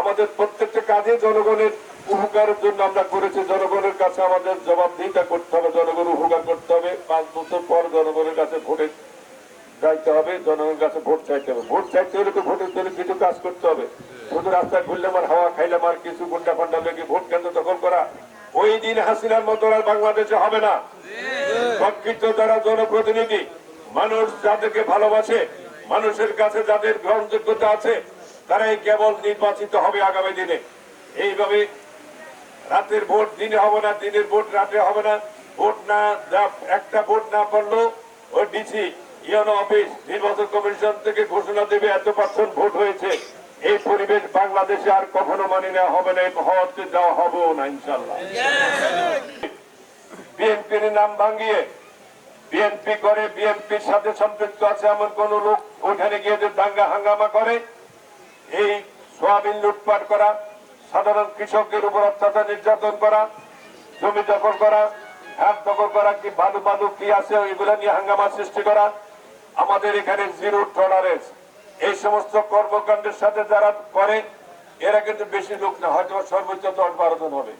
আমাদের প্রত্যেকটা কাজে জনগণের উপকারের জন্য আমরা করেছি। জনগণের কাছে আমাদের জবাবদিহিতা করতে হবে জনগণ উপকার করতে হবে। পাঁচ বছর পর জনগণের কাছে ভোটে যাইতে হবে, জনগণের কাছে ভোট চাইতে হবে। ভোট চাইতে হলে তো ভোটের জন্য কিছু কাজ করতে হবে। শুধু রাস্তায় ঘুরলে আমার হাওয়া খাইলে আমার কিছু গুন্ডা ফান্ডা লেগে ভোট কেন্দ্র দখল করা, ওই দিন হাসিনার মতো আর বাংলাদেশে হবে না। প্রকৃত যারা জনপ্রতিনিধি, মানুষ যাদেরকে ভালোবাসে, মানুষের কাছে যাদের গ্রহণযোগ্যতা আছে তারাই কেবল নির্বাচিত হবে আগামী দিনে। এইভাবে রাতের ভোট দিনে হবে না, দিনের ভোট রাতে হবে না। ভোট না একটা ভোট না পড়ল ওই ডিসি ইউনো অফিস, নির্বাচন কমিশন থেকে ঘোষণা দেবে এত পার্সেন্ট ভোট হয়েছে। এই পরিবেশ বাংলাদেশে আর কখনো মানি নেওয়া হবে না হওয়াতে দেওয়া হবেও না ইনশাল্লাহ নাম ভাঙিয়ে বিএনপি করে বিএনপির সাথে সম্পৃক্ত আছে এমন কোন লোক ওখানে গিয়ে যে দাঙ্গা হাঙ্গামা করে এই সোয়াবিন লুটপাট করা, সাধারণ কৃষকের উপর অত্যাচার নির্যাতন করা, জমি দখল করা, হাত দখল করা কি বালু বালু কি আছে, ওইগুলো নিয়ে হাঙ্গামা সৃষ্টি করা, আমাদের এখানে জিরো টলারেন্স এই সমস্ত কর্মকাণ্ডের সাথে যারা করে, এরা কিন্তু বেশি লোক না, হয়তো সর্বোচ্চ দশ বারো জন হবে।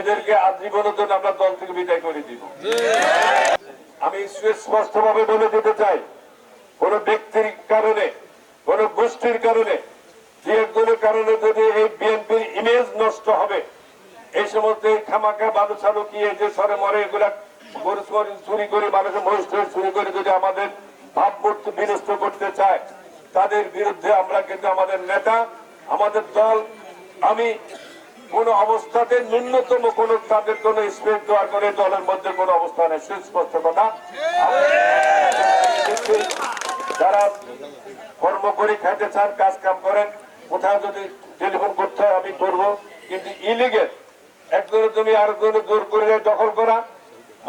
এদেরকে আজীবনের জন্য আমরা দল থেকে বিদায় করে দিব। আমি স্পষ্ট ভাবে বলে দিতে চাই, কোন ব্যক্তির কারণে, কোন গোষ্ঠীর কারণে যে কারণে যদি এই বিএনপির ইমেজ নষ্ট হবে, এই সমস্ত এই খামাখা বালু চালু কি এই যে সরে মরে এগুলা চুরি করে, মানুষের মহিষ টহিষ চুরি করে যদি আমাদের ভাবমূর্তি বিনষ্ট করতে চায়, তাদের বিরুদ্ধে আমরা কিন্তু আমাদের নেতা, আমাদের দল, আমি কোন অবস্থাতে ন্যূনতম কোন তাদের কোন স্পেস দেওয়া করে দলের মধ্যে কোন অবস্থা নেই, সুস্পষ্ট কথা। যারা কর্ম করে খেতে চান, কাজ কাম করেন কোথাও যদি টেলিফোন করতে হয়, আমি করব কিন্তু ইলিগেল একজনের জমি আরেকজনের জোর করে দখল করা,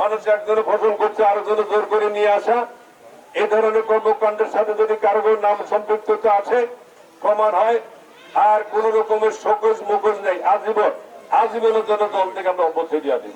মানুষ একজনে ফসল করছে, আরেকজনে জোর করে নিয়ে আসা এই ধরনের কর্মকাণ্ডের সাথে যদি কারও নাম সম্পৃক্ততা আছে, প্রমাণ হয়, আর কোন রকমের শোকজ মুখোজ নেই, আজীবন, আজীবনের জন্য দল থেকে আমরা অবশ্যই দিয়ে দিব।